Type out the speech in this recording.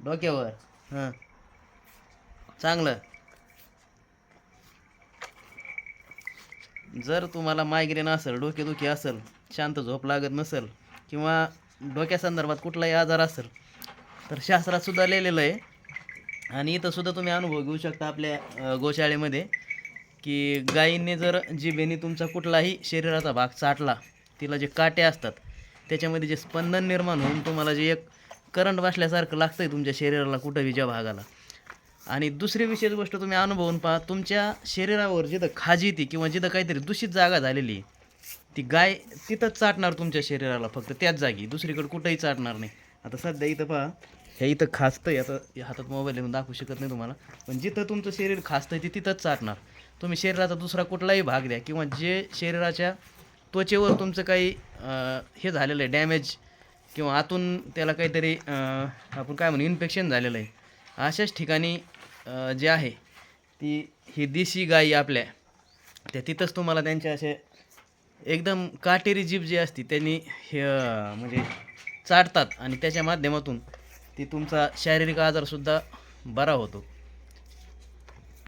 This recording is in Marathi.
डोक्यावर. हां. चांगलं. जर तुम्हाला मायग्रेन असेल डोकेदुखी असेल शांत झोप लागत नसेल किंवा डोक्यासंदर्भात कुठलाही आजार असेल तर शास्त्रात सुद्धा लिहिलेलं आहे. आणि इथं सुद्धा तुम्ही अनुभव घेऊ शकता आपल्या गोशाळेमध्ये की गायींनी जर जिभेने तुमचा कुठलाही शरीराचा भाग चाटला तिला जे काटे असतात त्याच्यामध्ये जे स्पंदन निर्माण होऊन तुम्हाला जे एक करंट बसल्यासारखं लागतं आहे तुमच्या शरीराला कुठं विजा भागाला. आणि दुसरी विशेष गोष्ट तुम्ही अनुभवून पहा तुमच्या शरीरावर जिथं खाजी ती किंवा जिथं काहीतरी दूषित जागा झालेली आहे, ती गाय तिथंच चाटणार तुमच्या शरीराला फक्त त्याच जागी दुसरीकडे कुठंही चाटणार नाही. आता सध्या इथं पहा हे इथं खासतं आहे आता या हातात मोबाईल येऊन दाखवू शकत नाही तुम्हाला पण जिथं तुमचं शरीर खासतं आहे ते तिथंच चाटणार. तुम्ही शरीराचा दुसरा कुठलाही भाग द्या किंवा जे शरीराच्या त्वचेवर तुमचं काही हे झालेलं आहे डॅमेज किंवा आतून त्याला काहीतरी आपण काय म्हणू इन्फेक्शन झालेलं आहे. अशाच ठिकाणी जे आहे ती ही देशी गाई आपल्या त्या तिथंच तुम्हाला त्यांचे असे एकदम काटेरी जीभ जी असते त्यांनी हे म्हणजे चाटतात आणि त्याच्या माध्यमातून ती तुमचा शारीरिक आजारसुद्धा बरा होतो.